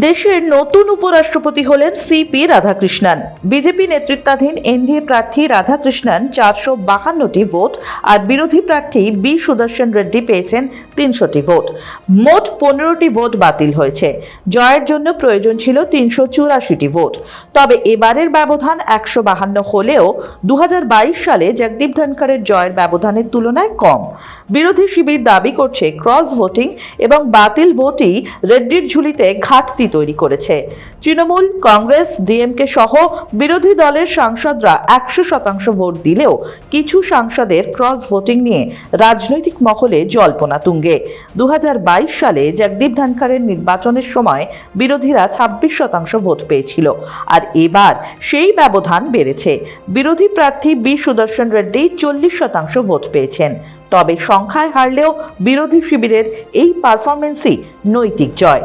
দেশের নতুন উপরাষ্ট্রপতি হলেন সিপি রাধাকৃষ্ণন। বিজেপি নেতৃত্বাধীন এনডিএ প্রার্থী রাধাকৃষ্ণন চারশো বাহান্নটি ভোট আর বিরোধী প্রার্থী বি সুদর্শন রেড্ডি পেয়েছেন তিনশোটি ভোট। মোট পনেরোটি ভোট বাতিল হয়েছে। জয়ের জন্য প্রয়োজন ছিল তিনশো চুরাশিটি ভোট। তবে এবারের ব্যবধান একশো বাহান্ন হলেও দু হাজার বাইশ সালে জগদীপ ধনখড়ের জয়ের ব্যবধানের তুলনায় কম। বিরোধী শিবির দাবি করছে, ক্রস ভোটিং এবং বাতিল ভোটই রেড্ডির ঝুলিতে ঘাটতি তৈরি করেছে। তৃণমূল, কংগ্রেস, ডিএমকে সহ বিরোধী দলের সাংসদরা একশো শতাংশ ভোট দিলেও কিছু সাংসদের ক্রস ভোটিং নিয়ে রাজনৈতিক মহলে জল্পনা তুঙ্গে। দু সালে জগদীপ ধনখড়ের নির্বাচনের সময় বিরোধীরা ছাব্বিশ শতাংশ ভোট পেয়েছিল। আর এবার সেই ব্যবধান বেড়েছে। বিরোধী প্রার্থী বি সুদর্শন রেড্ডি চল্লিশ শতাংশ ভোট পেয়েছেন। তবে সংখ্যায় হারলেও বিরোধী শিবিরের এই পারফরমেন্সই নৈতিক জয়।